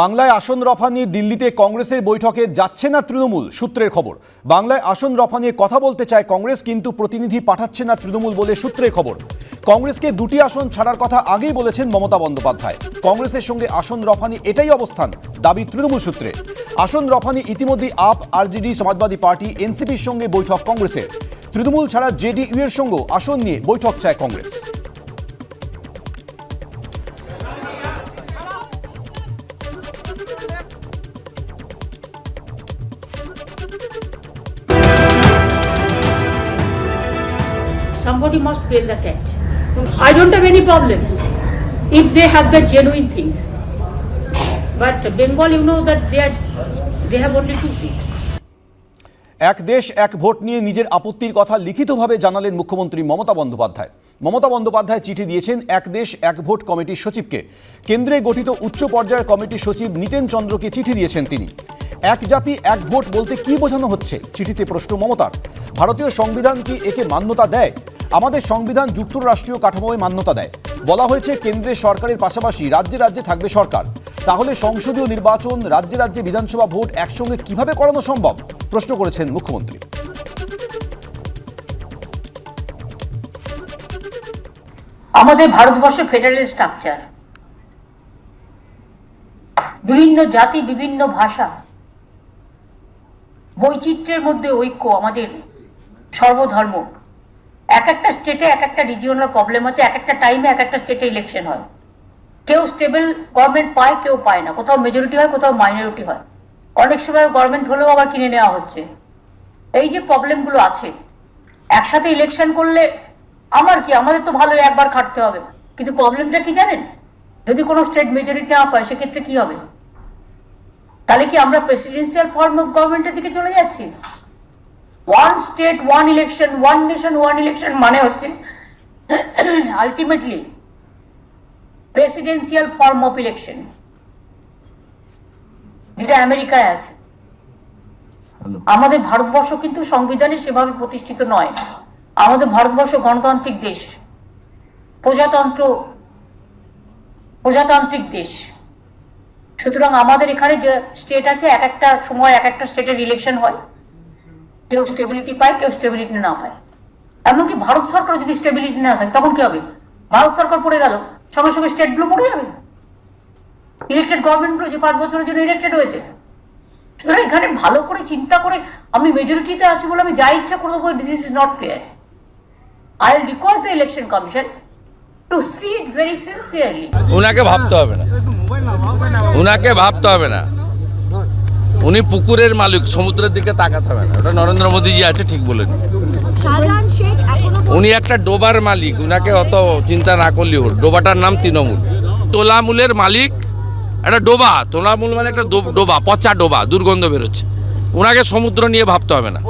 বাংলায় আসন রফা নিয়ে দিল্লিতে কংগ্রেসের বৈঠকে যাচ্ছে না তৃণমূল সূত্রের খবর। বাংলায় আসন রফা নিয়ে কথা বলতে চায় কংগ্রেস, কিন্তু প্রতিনিধি পাঠাচ্ছে না তৃণমূল বলে সূত্রের খবর। কংগ্রেসকে দুটি আসন ছাড়ার কথা আগেই বলেছেন মমতা বন্দ্যোপাধ্যায়। কংগ্রেসের সঙ্গে আসন রফানি এটাই অবস্থান, দাবি তৃণমূল সূত্রে। আসন রফানি ইতিমধ্যেই আপ আরজেডি সমাজবাদী পার্টি এনসিপির সঙ্গে বৈঠক কংগ্রেসের। তৃণমূল ছাড়া জেডিইউ এর সঙ্গেও আসন নিয়ে বৈঠক চায় Congress. Somebody must bail the cat. I don't have any problem. If they have the genuine things. But Bengal, you know that they are they have only two seats. এক দেশ এক ভোট নিয়ে নিজের আপত্তির কথা লিখিতভাবে জানালেন মুখ্যমন্ত্রী মমতা বন্দ্যোপাধ্যায়। মমতা বন্দ্যোপাধ্যায় চিঠি দিয়েছেন এক দেশ এক ভোট কমিটির সচিবকে। কেন্দ্রে গঠিত উচ্চ পর্যায়ের কমিটির সচিব নিতেন চন্দ্রকে চিঠি দিয়েছেন তিনি। এক জাতি এক ভোট বলতে কি বোঝানো হচ্ছে? চিঠিতে প্রশ্ন মমতার। ভারতীয় সংবিধান কি একে মান্যতা দেয়? আমাদের সংবিধান যুক্তরাষ্ট্রীয় কাঠামোয় মান্যতা দেয়। বলা হয়েছে কেন্দ্রের সরকারের পাশাপাশি রাজ্যে রাজ্যে থাকবে সরকার। তাহলে সংসদীয় নির্বাচন, রাজ্যে রাজ্যে বিধানসভা ভোট একসঙ্গে কীভাবে করানো সম্ভব? প্রশ্ন করেছেন মুখ্যমন্ত্রী। আমাদের ভারতবর্ষে ফেডারেল স্ট্রাকচার বিভিন্ন জাতি, বিভিন্ন ভাষা। বৈচিত্র্যের মধ্যে ঐক্য আমাদের সর্বধর্ম। এক একটা স্টেটে এক একটা রিজিওনাল প্রবলেম আছে এক একটা টাইমে এক একটা স্টেটে ইলেকশন হয়। কেউ স্টেবল গভর্নমেন্ট পায়, কেউ পায় না। কোথাও মেজরিটি হয়, কোথাও মাইনরিটি হয়। অনেক সময় গভর্নমেন্ট হলেও আবার কিনে নেওয়া হচ্ছে। এই যে প্রবলেমগুলো আছে, একসাথে ইলেকশন করলে আমার কি? আমাদের তো ভালোই একবার খাটতে হবে। কিন্তু প্রবলেমটা কি জানেন? যদি কোনো স্টেট মেজরিটি না পায়, সেক্ষেত্রে কি হবে? তাহলে কি আমরা প্রেসিডেন্সিয়াল ফর্ম অফ গভর্নমেন্টের দিকে চলে যাচ্ছি? One state one election one nation one election মানে হচ্ছে ultimately presidential form of election যেটা আমেরিকায় আছে। আমাদের ভারতবর্ষ কিন্তু সংবিধানে সেভাবে প্রতিষ্ঠিত নয়। আমাদের ভারতবর্ষ গণতান্ত্রিক দেশ। প্রজাতন্ত্র প্রজাতান্ত্রিক দেশ। সুতরাং আমাদের এখানে যে স্টেট আছে এক একটা সময় এক একটা স্টেটের ইলেকশন হয়। কেউ স্টেবিলিটি পায়, কেউ স্টেবিলিটি না পায়। এমনকি ভারত সরকার যদি স্টেবিলিটি না থাকে, তখন কি হবে? ভারত সরকার পড়ে গেল, সঙ্গে সঙ্গে স্টেটগুলো পড়ে যাবে। ইলেক্টেড গভর্নমেন্টগুলো যে পাঁচ বছরের জন্য ইলেক্টেড হয়েছে। এখানে ভালো করে চিন্তা করে আমি মেজরিটিতে আছি বলে আমি যা ইচ্ছা করে দেবো this is not fair I request the election commission to see it very sincerely উনাকে ভাবতে হবে না। ওনাকে ভাবতে হবে না। উনি পুকুরের মালিক সমুদ্রের দিকে তাকাতে হবে না। ওটা নরেন্দ্র মোদীজি আছে ঠিক বলেন। উনি একটা ডোবার মালিক উনাকে অত চিন্তা না করলে ওর ডোবাটার নাম তৃণমূল। তোলামূলের মালিক একটা ডোবা। তোলামূল মানে একটা ডোবা পচা ডোবা দুর্গন্ধ বেরোচ্ছে। ওনাকে সমুদ্র নিয়ে ভাবতে হবে না।